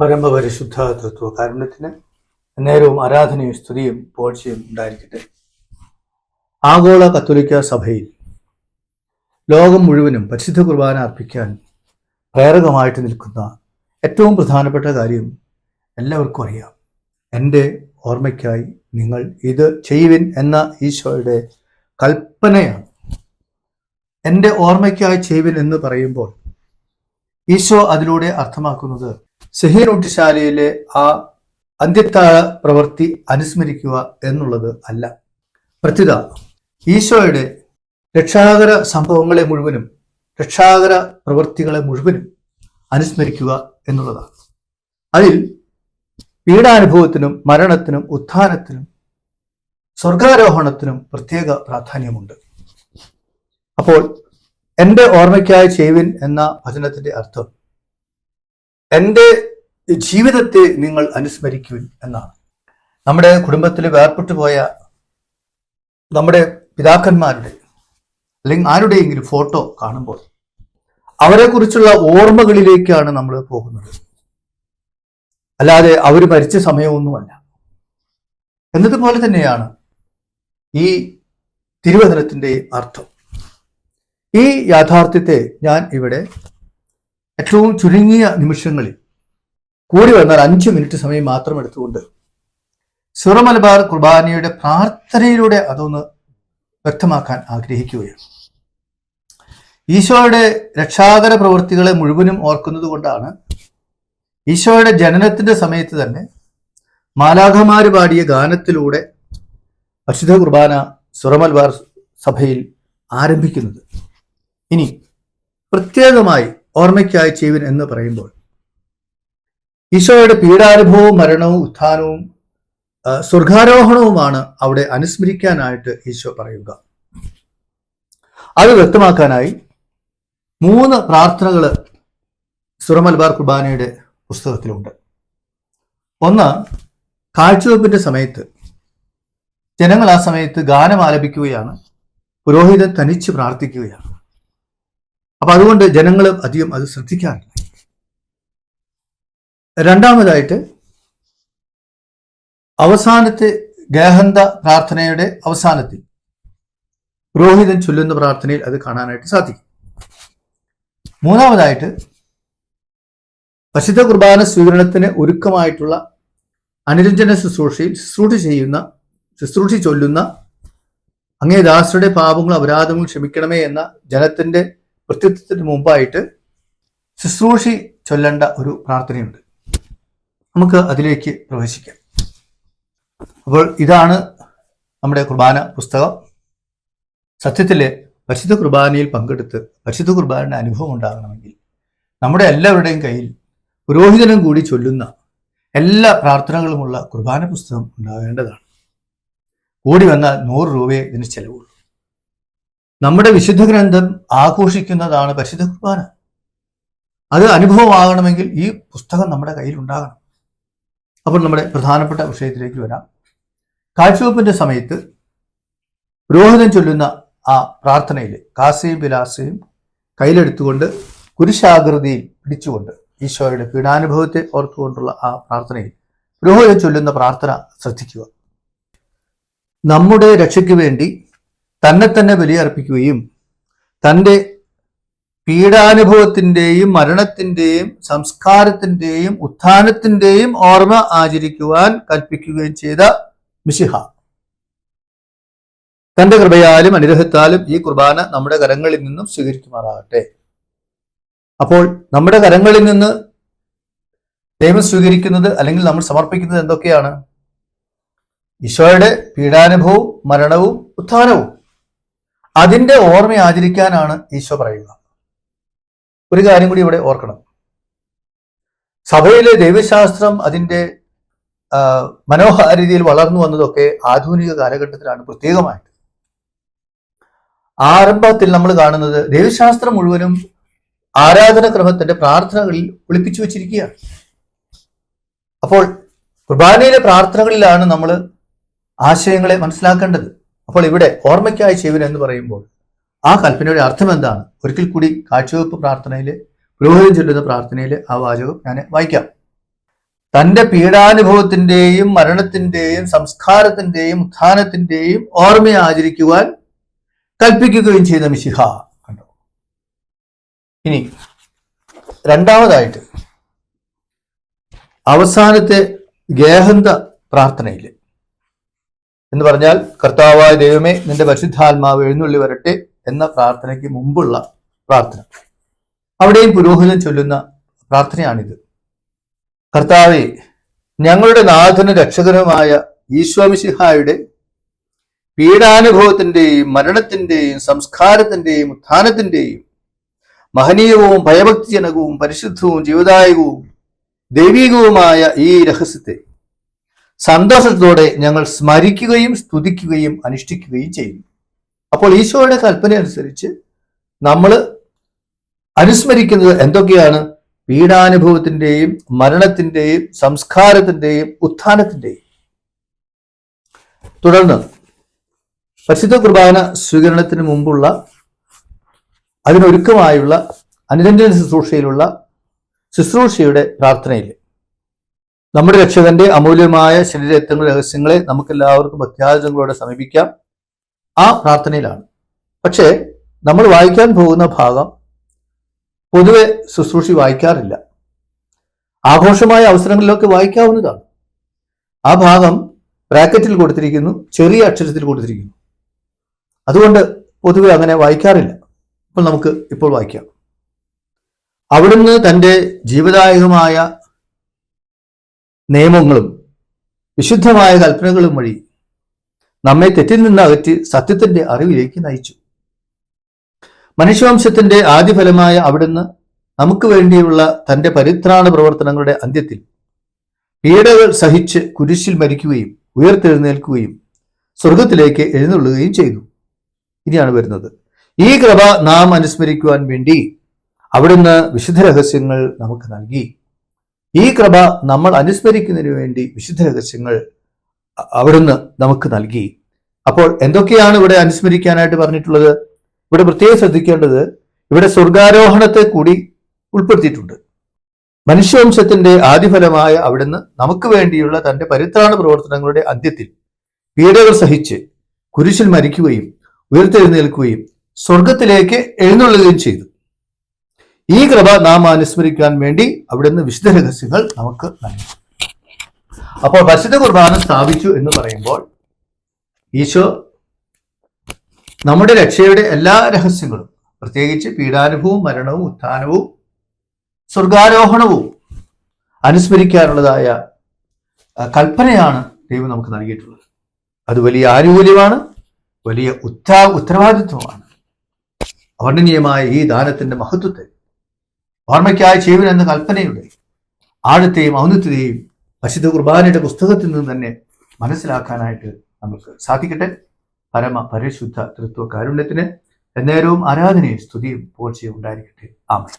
പരമപരിശുദ്ധ തത്വ കാരുണ്യത്തിന് നേരവും ആരാധനയും സ്തുതിയും പോഴ്ചയും ഉണ്ടായിരിക്കട്ടെ. ആഗോള കത്തോലിക്ക സഭയിൽ ലോകം മുഴുവനും പരിശുദ്ധ കുർബാന അർപ്പിക്കാൻ പ്രേരകമായിട്ട് നിൽക്കുന്ന ഏറ്റവും പ്രധാനപ്പെട്ട കാര്യം എല്ലാവർക്കും അറിയാം. എന്റെ ഓർമ്മയ്ക്കായി നിങ്ങൾ ഇത് ചെയ്യുവിൻ എന്ന ഈശോയുടെ കൽപ്പനയാണ്. എന്റെ ഓർമ്മയ്ക്കായി ചെയ്യുവിൻ എന്ന് പറയുമ്പോൾ ഈശോ അതിലൂടെ അർത്ഥമാക്കുന്നത് സെഹീനൊട്ടിശാലയിലെ ആ അന്ത്യത്താഴ പ്രവൃത്തി അനുസ്മരിക്കുക എന്നുള്ളത് അല്ല. പ്രത്യുത ഈശോയുടെ രക്ഷാകര സംഭവങ്ങളെ മുഴുവനും രക്ഷാകര പ്രവൃത്തികളെ മുഴുവനും അനുസ്മരിക്കുക എന്നുള്ളതാണ്. അതിൽ പീഡാനുഭവത്തിനും മരണത്തിനും ഉത്ഥാനത്തിനും സ്വർഗാരോഹണത്തിനും പ്രത്യേക പ്രാധാന്യമുണ്ട്. അപ്പോൾ എന്റെ ഓർമ്മയ്ക്കായ ചെയ്യുവിൻ എന്ന ഭജനത്തിന്റെ അർത്ഥം എന്റെ ജീവിതത്തെ നിങ്ങൾ അനുസ്മരിക്കുവിൻ എന്നാണ്. നമ്മുടെ കുടുംബത്തിൽ വേർപെട്ടു പോയ നമ്മുടെ പിതാക്കന്മാരുടെ അല്ലെങ്കിൽ ആരുടെയെങ്കിലും ഫോട്ടോ കാണുമ്പോൾ അവരെക്കുറിച്ചുള്ള ഓർമ്മകളിലേക്കാണ് നമ്മൾ പോകുന്നത്. അല്ലാതെ അവർ മരിച്ച സമയമൊന്നുമല്ല. എന്നതുപോലെ തന്നെയാണ് ഈ തിരുവചനത്തിന്റെ അർത്ഥം. ഈ യാഥാർത്ഥ്യത്തെ ഞാൻ ഇവിടെ ഏറ്റവും ചുരുങ്ങിയ നിമിഷങ്ങളിൽ. കൂടി വന്നാൽ അഞ്ച് മിനിറ്റ് സമയം മാത്രം എടുത്തുകൊണ്ട് സുറമലബാർ കുർബാനയുടെ പ്രാർത്ഥനയിലൂടെ അതൊന്ന് വ്യക്തമാക്കാൻ ആഗ്രഹിക്കുകയാണ്. ഈശോയുടെ രക്ഷാകര പ്രവൃത്തികളെ മുഴുവനും ഓർക്കുന്നത് കൊണ്ടാണ് ഈശോയുടെ ജനനത്തിന്റെ സമയത്ത് തന്നെ മാലാഖമാര് പാടിയ ഗാനത്തിലൂടെ അശുദ്ധ കുർബാന സുറമൽബാർ സഭയിൽ ആരംഭിക്കുന്നത്. ഇനി പ്രത്യേകമായി ഓർമ്മയ്ക്കായി ചെയ്യുവിൻ എന്ന് പറയുമ്പോൾ ഈശോയുടെ പീഡാനുഭവവും മരണവും ഉത്ഥാനവും സ്വർഗാരോഹണവുമാണ് അവിടെ അനുസ്മരിക്കാനായിട്ട് ഈശോ പറയുക. അത് വ്യക്തമാക്കാനായി മൂന്ന് പ്രാർത്ഥനകൾ സുറമൽബാർ കുർബാനയുടെ പുസ്തകത്തിലുണ്ട്. ഒന്ന് കാഴ്ചവെപ്പിന്റെ സമയത്ത് ജനങ്ങൾ ആ സമയത്ത് ഗാനം ആലപിക്കുകയാണ് പുരോഹിതൻ തനിച്ച് പ്രാർത്ഥിക്കുകയാണ്. അപ്പൊ അതുകൊണ്ട് ജനങ്ങൾ അധികം അത് ശ്രദ്ധിക്കാറില്ല. രണ്ടാമതായിട്ട് അവസാനത്തെ ഗേഹന്ത പ്രാർത്ഥനയുടെ അവസാനത്തിൽ പുരോഹിതൻ ചൊല്ലുന്ന പ്രാർത്ഥനയിൽ അത് കാണാനായിട്ട് സാധിക്കും. മൂന്നാമതായിട്ട് പശുദ്ധ കുർബാന സ്വീകരണത്തിന് ഒരുക്കമായിട്ടുള്ള അനുരഞ്ജന ശുശ്രൂഷയിൽ ശുശ്രൂഷ ചെയ്യുന്ന ശുശ്രൂഷ ചൊല്ലുന്ന അങ്ങേ ദാസരുടെ പാപങ്ങളും അപരാധങ്ങളും ക്ഷമിക്കണമേ എന്ന ജനത്തിന്റെ കൃത്യത്വത്തിന് മുമ്പായിട്ട് ശുശ്രൂഷി ചൊല്ലേണ്ട ഒരു പ്രാർത്ഥനയുണ്ട്. നമുക്ക് അതിലേക്ക് പ്രവേശിക്കാം. അപ്പോൾ ഇതാണ് നമ്മുടെ കുർബാന പുസ്തകം. സത്യത്തിലെ പരിശുദ്ധ കുർബാനയിൽ പങ്കെടുത്ത് പരിശുദ്ധ കുർബാനയുടെ അനുഭവം ഉണ്ടാകണമെങ്കിൽ നമ്മുടെ എല്ലാവരുടെയും കയ്യിൽ പുരോഹിതനും കൂടി ചൊല്ലുന്ന എല്ലാ പ്രാർത്ഥനകളുമുള്ള കുർബാന പുസ്തകം ഉണ്ടാകേണ്ടതാണ്. കൂടി വന്നാൽ നൂറ് രൂപയെ ഇതിന് ചെലവുള്ളൂ. നമ്മുടെ വിശുദ്ധ ഗ്രന്ഥം ആഘോഷിക്കുന്നതാണ് പരിശുദ്ധ കുർബാന. അത് അനുഭവമാകണമെങ്കിൽ ഈ പുസ്തകം നമ്മുടെ കയ്യിൽ ഉണ്ടാകണം. അപ്പോൾ നമ്മുടെ പ്രധാനപ്പെട്ട വിഷയത്തിലേക്ക് വരാം. കാഴ്ചവെപ്പിന്റെ സമയത്ത് പുരോഹിതൻ ചൊല്ലുന്ന ആ പ്രാർത്ഥനയിൽ കാസയും വിലാസയും കയ്യിലെടുത്തുകൊണ്ട് കുരിശാകൃതിയിൽ പിടിച്ചുകൊണ്ട് ഈശോയുടെ പീഡാനുഭവത്തെ ഓർത്തുകൊണ്ടുള്ള ആ പ്രാർത്ഥനയിൽ പുരോഹിതൻ ചൊല്ലുന്ന പ്രാർത്ഥന ശ്രദ്ധിക്കുക. നമ്മുടെ രക്ഷയ്ക്ക് വേണ്ടി തന്നെ തന്നെ ബലിയർപ്പിക്കുകയും തന്റെ പീഡാനുഭവത്തിന്റെയും മരണത്തിന്റെയും സംസ്കാരത്തിന്റെയും ഉത്ഥാനത്തിന്റെയും ഓർമ്മ ആചരിക്കുവാൻ കൽപ്പിക്കുകയും ചെയ്ത മിശിഹ. തന്റെ കൃപയാലും അനുഗ്രഹത്താലും ഈ കുർബാന നമ്മുടെ കരങ്ങളിൽ നിന്നും സ്വീകരിക്കുമാറാകട്ടെ. അപ്പോൾ നമ്മുടെ കരങ്ങളിൽ നിന്ന് ദൈവം സ്വീകരിക്കുന്നത് അല്ലെങ്കിൽ നമ്മൾ സമർപ്പിക്കുന്നത് എന്തൊക്കെയാണ്? ഈശോയുടെ പീഡാനുഭവവും മരണവും ഉത്ഥാനവും. അതിന്റെ ഓർമ്മ ആചരിക്കാനാണ് ഈശോ പറയുന്നത്. ഒരു കാര്യം കൂടി ഇവിടെ ഓർക്കണം. സഭയിലെ ദൈവശാസ്ത്രം അതിന്റെ മനോഹാരിതിയിൽ രീതിയിൽ വളർന്നു വന്നതൊക്കെ ആധുനിക കാലഘട്ടത്തിലാണ് പ്രത്യേകമായിട്ട് ആരംഭത്തിൽ നമ്മൾ കാണുന്നത് ദൈവശാസ്ത്രം മുഴുവനും ആരാധനക്രമത്തിന്റെ പ്രാർത്ഥനകളിൽ ഒളിപ്പിച്ചു വെച്ചിരിക്കുകയാണ്. അപ്പോൾ കുർബാനയിലെ പ്രാർത്ഥനകളിലാണ് നമ്മൾ ആശയങ്ങളെ മനസ്സിലാക്കേണ്ടത്. അപ്പോൾ ഇവിടെ ഓർമ്മയ്ക്കായി ചെയ്യുവൻ എന്ന് പറയുമ്പോൾ ആ കൽപ്പനയുടെ അർത്ഥം എന്താണ്? ഒരിക്കൽ കൂടി കാഴ്ചവെപ്പ് പ്രാർത്ഥനയിൽ പുരോഹിതം ചൊല്ലുന്ന പ്രാർത്ഥനയിൽ ആ വാചകം ഞാൻ വായിക്കാം. തന്റെ പീഡാനുഭവത്തിന്റെയും മരണത്തിന്റെയും സംസ്കാരത്തിന്റെയും ഉത്ഥാനത്തിന്റെയും ഓർമ്മയെ ആചരിക്കുവാൻ കൽപ്പിക്കുകയും ചെയ്ത മിശിഹ. കണ്ടോ? ഇനി രണ്ടാമതായിട്ട് അവസാനത്തെ ഗേഹന്ത പ്രാർത്ഥനയിൽ എന്ന് പറഞ്ഞാൽ കർത്താവായ ദൈവമേ നിന്റെ പരിശുദ്ധാത്മാവ് എഴുന്നള്ളി വരട്ടെ എന്ന പ്രാർത്ഥനയ്ക്ക് മുമ്പുള്ള പ്രാർത്ഥന. അവിടെയും പുരോഹിതൻ ചൊല്ലുന്ന പ്രാർത്ഥനയാണിത്. കർത്താവെ ഞങ്ങളുടെ നാഥന രക്ഷകനുമായ ഈശ്വമിശിഹായുടെ പീഡാനുഭവത്തിന്റെയും മരണത്തിന്റെയും സംസ്കാരത്തിന്റെയും ഉത്ഥാനത്തിന്റെയും മഹനീയവും ഭയഭക്തിജനകവും പരിശുദ്ധവും ജീവദായകവും ദൈവികവുമായ ഈ രഹസ്യത്തെ സന്തോഷത്തോടെ ഞങ്ങൾ സ്മരിക്കുകയും സ്തുതിക്കുകയും അനുഷ്ഠിക്കുകയും ചെയ്യുന്നു. അപ്പോൾ ഈശോയുടെ കൽപ്പന അനുസരിച്ച് നമ്മൾ അനുസ്മരിക്കുന്നത് എന്തൊക്കെയാണ്? പീഡാനുഭവത്തിന്റെയും മരണത്തിന്റെയും സംസ്കാരത്തിന്റെയും ഉത്ഥാനത്തിന്റെയും. തുടർന്ന് പരിശുദ്ധ കുർബാന സ്വീകരണത്തിന് മുമ്പുള്ള അതിനൊരുക്കമായുള്ള അനുരഞ്ജന ശുശ്രൂഷയിലുള്ള ശുശ്രൂഷയുടെ പ്രാർത്ഥനയിൽ നമ്മുടെ രക്ഷകന്റെ അമൂല്യമായ ശരീരത്തിന്റെ രഹസ്യങ്ങളെ നമുക്കെല്ലാവർക്കും അത്യാഹിതങ്ങളോടെ സമീപിക്കാം. ആ പ്രാർത്ഥനയിലാണ്. പക്ഷേ നമ്മൾ വായിക്കാൻ പോകുന്ന ഭാഗം പൊതുവെ ശുശ്രൂഷി വായിക്കാറില്ല. ആഘോഷമായ അവസരങ്ങളിലൊക്കെ വായിക്കാവുന്നതാണ്. ആ ഭാഗം ബ്രാക്കറ്റിൽ കൊടുത്തിരിക്കുന്നു ചെറിയ അക്ഷരത്തിൽ കൊടുത്തിരിക്കുന്നു. അതുകൊണ്ട് പൊതുവെ അങ്ങനെ വായിക്കാറില്ല. അപ്പോൾ നമുക്ക് ഇപ്പോൾ വായിക്കാം. അവിടുന്ന് തന്റെ ജീവദായകമായ നിയമങ്ങളും വിശുദ്ധമായ കൽപ്പനകളും വഴി നമ്മെ തെറ്റിൽ നിന്ന് അകറ്റി സത്യത്തിന്റെ അറിവിലേക്ക് നയിച്ചു. മനുഷ്യവംശത്തിന്റെ ആദ്യഫലമായ അവിടുന്ന് നമുക്ക് വേണ്ടിയുള്ള തന്റെ പരിത്രാണ പ്രവർത്തനങ്ങളുടെ അന്ത്യത്തിൽ പീഡകൾ സഹിച്ച് കുരിശിൽ മരിക്കുകയും ഉയർത്തെഴുന്നേൽക്കുകയും സ്വർഗത്തിലേക്ക് എഴുന്നള്ളുകയും ചെയ്തു. ഇനിയാണ് വരുന്നത്. ഈ കൃപ നാം അനുസ്മരിക്കുവാൻ വേണ്ടി അവിടുന്ന് വിശുദ്ധ രഹസ്യങ്ങൾ നമുക്ക് നൽകി. ഈ കൃപ നമ്മൾ അനുസ്മരിക്കുന്നതിന് വേണ്ടി വിശുദ്ധ രഹസ്യങ്ങൾ അവിടുന്ന് നമുക്ക് നൽകി. അപ്പോൾ എന്തൊക്കെയാണ് ഇവിടെ അനുസ്മരിക്കാനായിട്ട് പറഞ്ഞിട്ടുള്ളത്? ഇവിടെ പ്രത്യേകം ശ്രദ്ധിക്കേണ്ടത് ഇവിടെ സ്വർഗാരോഹണത്തെ കൂടി ഉൾപ്പെടുത്തിയിട്ടുണ്ട്. മനുഷ്യവംശത്തിന്റെ ആദിഫലമായ അവിടുന്ന് നമുക്ക് വേണ്ടിയുള്ള തന്റെ പരിത്രാണ പ്രവർത്തനങ്ങളുടെ അന്ത്യത്തിൽ പീഡകൾ സഹിച്ച് കുരിശിൽ മരിക്കുകയും ഉയർത്തെഴുന്നേൽക്കുകയും സ്വർഗത്തിലേക്ക് എഴുന്നള്ളുകയും ചെയ്തു. ഈ കൃപ നാം അനുസ്മരിക്കാൻ വേണ്ടി അവിടുന്ന് വിശുദ്ധ രഹസ്യങ്ങൾ നമുക്ക് നൽകി. അപ്പോൾ പരിശുദ്ധ കുർബാന സ്ഥാപിച്ചു എന്ന് പറയുമ്പോൾ ഈശോ നമ്മുടെ രക്ഷയുടെ എല്ലാ രഹസ്യങ്ങളും പ്രത്യേകിച്ച് പീഡാനുഭവവും മരണവും ഉത്ഥാനവും സ്വർഗാരോഹണവും അനുസ്മരിക്കാനുള്ളതായ കൽപ്പനയാണ് ദൈവം നമുക്ക് നൽകിയിട്ടുള്ളത്. അത് വലിയ ആനുകൂല്യമാണ് വലിയ ഉത്താ ഉത്തരവാദിത്വമാണ്. അവർണനീയമായ ഈ ദാനത്തിന്റെ മഹത്വത്തെ ഓർമ്മയ്ക്കായി ചെയ്യുവൻ എന്ന കൽപ്പനയുടെ ആഴത്തെയും ഔന്നത്യത്തെയും പശുദ്ധ കുർബാനയുടെ പുസ്തകത്തിൽ നിന്ന് തന്നെ മനസ്സിലാക്കാനായിട്ട് നമുക്ക് സാധിക്കട്ടെ. പരമ പരിശുദ്ധ തൃത്വ കാരുണ്യത്തിന് എന്നേരവും ആരാധനയും സ്തുതിയും പോഴ്ചയും ഉണ്ടായിരിക്കട്ടെ. ആമേ